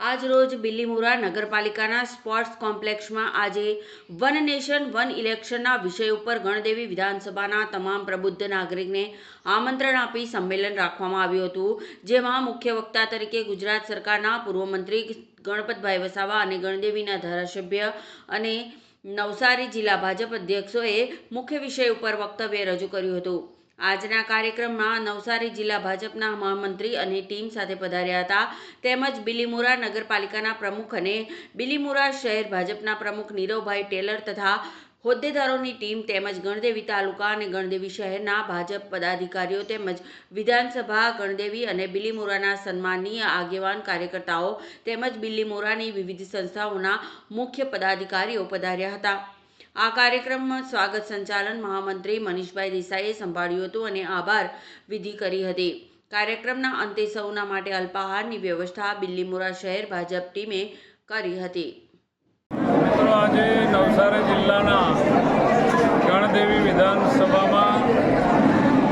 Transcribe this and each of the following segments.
આજ રોજ બિલીમોરા નગરપાલિકાના સ્પોર્ટ્સ કોમ્પ્લેક્ષમાં આજે વન નેશન, વન ઇલેક્શનના વિષય ઉપર ગણદેવી વિધાનસભાના તમામ પ્રબુદ્ધ નાગરિકને આમંત્રણ આપી સંમેલન રાખવામાં આવ્યું હતું, જેમાં મુખ્ય વક્તા તરીકે ગુજરાત સરકારના પૂર્વ મંત્રી ગણપતભાઈ વસાવા અને ગણદેવીના ધારાસભ્ય અને નવસારી જિલ્લા ભાજપ અધ્યક્ષોએ મુખ્ય વિષય ઉપર વક્તવ્ય રજૂ કર્યું હતું. આજના કાર્યક્રમમાં નવસારી જિલ્લા ભાજપના મહામંત્રી અને ટીમ સાથે પધાર્યા હતા. તેમજ બિલીમોરા નગરપાલિકાના પ્રમુખ અને બિલીમોરા શહેર ભાજપના પ્રમુખ નીરવભાઈ ટેલર તથા હોદ્દેદારોની ટીમ તેમજ ગણદેવી તાલુકા અને ગણદેવી શહેરના ભાજપ પદાધિકારીઓ તેમજ વિધાનસભા ગણદેવી અને બિલીમોરાના સન્માનીય આગેવાન કાર્યકર્તાઓ તેમજ બિલીમોરાની વિવિધ સંસ્થાઓના મુખ્ય પદાધિકારીઓ પધાર્યા હતા. આ કાર્યક્રમમાં સ્વાગત સંચાલન મહામંત્રી મનીષભાઈ દેસાઈએ સંભાળ્યું હતું અને આભાર વિધિ કરી હતી. કાર્યક્રમના અંતે સૌના માટે અલ્પાહારની વ્યવસ્થા બિલ્લીમોરા શહેર ભાજપ ટીમે કરી હતી. આજે નવસારી જિલ્લાના ગણદેવી વિધાનસભામાં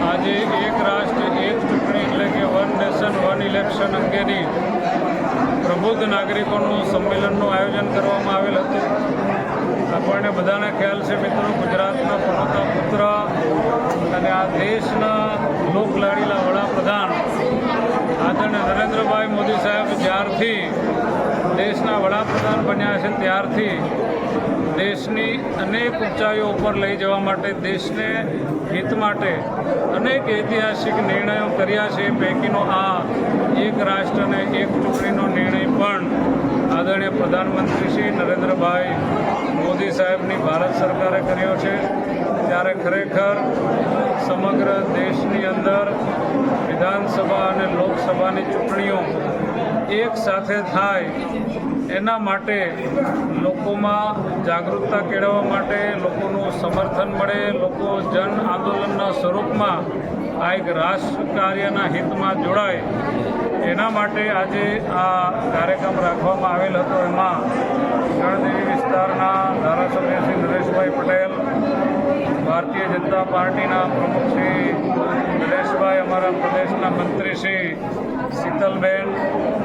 આજે એક રાષ્ટ્ર, એક ચૂંટણી એટલે કે વન નેશન, વન ઇલેક્શન અંગેની પ્રબુદ્ધ નાગરિકોનું સંમેલનનું આયોજન કરવામાં બધાને ખ્યાલ છે મિત્રો, ગુજરાતના પનોતા પુત્ર અને આ દેશના લોકલાડીલા વડાપ્રધાન આદરણીય નરેન્દ્રભાઈ મોદી સાહેબ જ્યારથી દેશના વડાપ્રધાન બન્યા છે ત્યારથી દેશની અનેક ઊંચાઈઓ ઉપર લઈ જવા માટે, દેશને હિત માટે અનેક ઐતિહાસિક નિર્ણયો કર્યા છે. પૈકીનો આ એક રાષ્ટ્ર અને એક ચૂંટણીનો નિર્ણય પણ આદરણીય પ્રધાનમંત્રી શ્રી નરેન્દ્રભાઈ મોદી સાહેબની ભારત સરકારે કર્યો છે. ત્યારે ખરેખર સમગ્ર દેશની અંદર વિધાનસભા અને લોકસભાની ચૂંટણીઓ એક સાથે થાય, એના માટે લોકોમાં જાગૃતતા કેળવવા માટે લોકોનું સમર્થન મળે, લોકો જન આંદોલનના સ્વરૂપમાં આ એક રાષ્ટ્ર કાર્યના હિતમાં જોડાય. એના માટે આજે આ કાર્યક્રમ રાખવામાં આવેલ હતો. એમાં ગણદેવી વિસ્તારના ધારાસભ્ય શ્રી નરેશભાઈ પટેલ, ભારતીય જનતા પાર્ટીના પ્રમુખ શ્રી નરેશભાઈ અમારા પ્રદેશના મંત્રી શ્રી શીતલબેન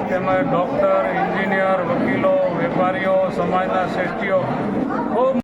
તેમજ ડૉક્ટર એન્જિનિયર વકીલો વેપારીઓ સમાજના શ્રેષ્ઠીઓ. ખૂબ